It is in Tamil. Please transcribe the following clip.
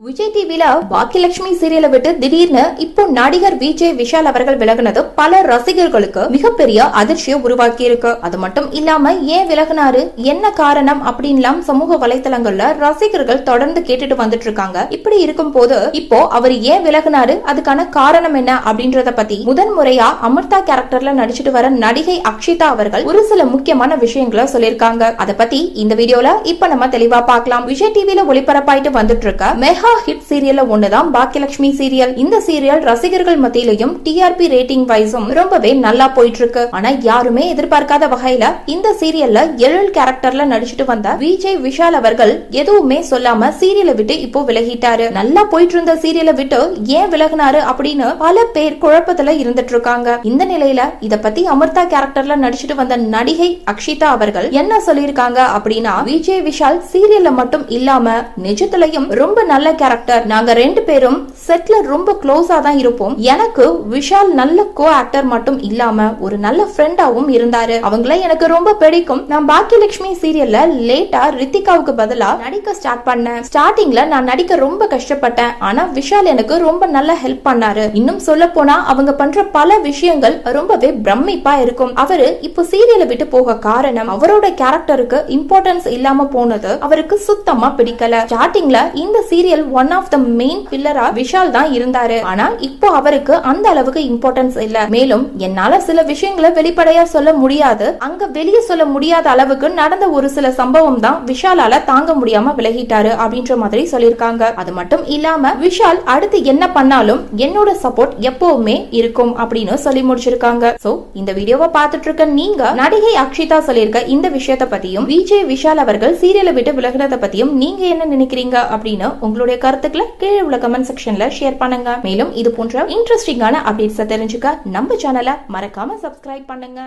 விஜய் டிவில பாக்கியலட்சுமி சீரியலை விட்டு திடீர்னு இப்போ நடிகர் விஜய் விஷால் அவர்கள் விலகுனது பல ரசிகர்களுக்கு மிகப்பெரிய அதிர்ச்சியை உருவாக்கி இருக்கு அது மட்டும் இல்லாம ஏன் விலகுனாரு? என்ன காரணம்? அப்படின்லாம் சமூக வலைதளங்கள்ல ரசிகர்கள் தொடர்ந்து கேட்டுட்டு வந்துட்டு இருக்காங்க இப்படி இருக்கும் போது இப்போ அவர் ஏன் விலகுனாரு? அதுக்கான காரணம் என்ன? அப்படின்றத பத்தி முதன் முறையா அமிர்தா கேரக்டர்ல நடிச்சிட்டு வர நடிகை அக்ஷிதா அவர்கள் ஒரு சில முக்கியமான விஷயங்களை சொல்லியிருக்காங்க. அதை பத்தி இந்த வீடியோல இப்ப நம்ம தெளிவா பார்க்கலாம். விஜய் டிவில ஒளிபரப்பாயிட்டு வந்துட்டு இருக்க மெகா ஹிட் சீரியல்ல ஒண்ணுதான். பாக்கியலட்சுமி சீரியல் இந்த சீரியல் ரசிகர்கள் மத்தியிலையும் டிஆர்பி ரேட்டிங் வைஸும் ரொம்பவே நல்லா போயிட்டு இருக்கு ஆனா யாருமே எதிர்பார்க்காத வகையில இந்த சீரியல்ல எழில் கேரக்டர்ல நடிச்சிட்டு வந்த விஜய் விஷால் அவர்கள் எதுவுமே சொல்லாம சீரியலை விட்டு இப்போ விலகிட்டாரு. நல்லா போயிட்டு இருந்த சீரியலை விட்டு ஏன் விலகினாரு அப்படின்னு பல பேர் குழப்பத்துல இருந்துட்டு இருக்காங்க இந்த நிலையில இத பத்தி அமிர்தா கேரக்டர்ல நடிச்சிட்டு வந்த நடிகை அக்ஷிதா அவர்கள் என்ன சொல்லியிருக்காங்க அப்படின்னா விஜய் விஷால் சீரியல்ல மட்டும் இல்லாம நிஜத்திலையும் ரொம்ப நல்ல கேரக்டர் நாங்க ரெண்டு பேரும் செட்ல ரொம்ப க்ளோஸா தான் இருப்போம். எனக்கு விஷால் நல்ல கோ ஆக்டர் மட்டும் இல்லாம ஒரு நல்ல ஃப்ரெண்டாவும் இருந்தாரு. அவங்கள எனக்கு ரொம்ப பிடிக்கும். நான் பாக்கியலட்சுமி சீரியல்ல லேட்டா ரித்திகாவுக்கு பதிலா நடிக்க ஸ்டார்ட் பண்ணேன். ஸ்டார்டிங்ல நான் நடிக்க ரொம்ப கஷ்டப்பட்டேன். ஆனா விஷால் எனக்கு ரொம்ப நல்ல ஹெல்ப் பண்ணாரு. இன்னும் சொல்ல போனா அவங்க பண்ற பல விஷயங்கள் ரொம்பவே பிரமிப்பா இருக்கும். அவரு இப்போ சீரியலை விட்டு போக காரணம் அவரோட கேரக்டருக்கு இம்பார்ட்டன்ஸ் இல்லாம போனது அவருக்கு சுத்தமா பிடிக்கல. ஸ்டார்டிங்ல இந்த serial one of the main பில்லரா Vishal தான் இருந்தாரு. ஆனா இப்போ அவருக்கு அந்த அளவுக்கு இம்பார்ட்டன்ஸ் இல்ல. மேலும் என்னால சில விஷயங்களை வெளிப்படையா சொல்ல முடியாது. அங்க வெளியே சொல்ல முடியாத அளவுக்கு நடந்த ஒரு சில சம்பவம் தான் விஷாலால தாங்க முடியாம விலகிட்டாரு அப்படின்ற மாதிரி சொல்லியிருக்காங்க. அது மட்டும் இல்லாம விஷால் அடுத்து என்ன பண்ணாலும் என்னோட சப்போர்ட் எப்பவுமே இருக்கும் அப்படின்னு சொல்லி முடிச்சிருக்காங்க. சோ இந்த வீடியோவை பார்த்துட்டு இருக்க நீங்க நடிகை அக்ஷிதா சொல்லியிருக்க இந்த விஷயத்தை பத்தியும் விஜய் விஷால் அவர்கள் சீரியலை விட்டு விலகினதை பத்தியும் நீங்க என்ன நினைக்கிறீங்க அப்படின்னு உங்களுடைய உங்களுடைய கருத்துக்களை கீழே உள்ள கமெண்ட் செக்ஷன்ல ஷேர் பண்ணுங்க. மேலும் இது போன்ற இன்ட்ரெஸ்டிங்கான அப்டேட்ஸை தெரிஞ்சுக்க நம்ம சேனலை மறக்காம சப்ஸ்கிரைப் பண்ணுங்க.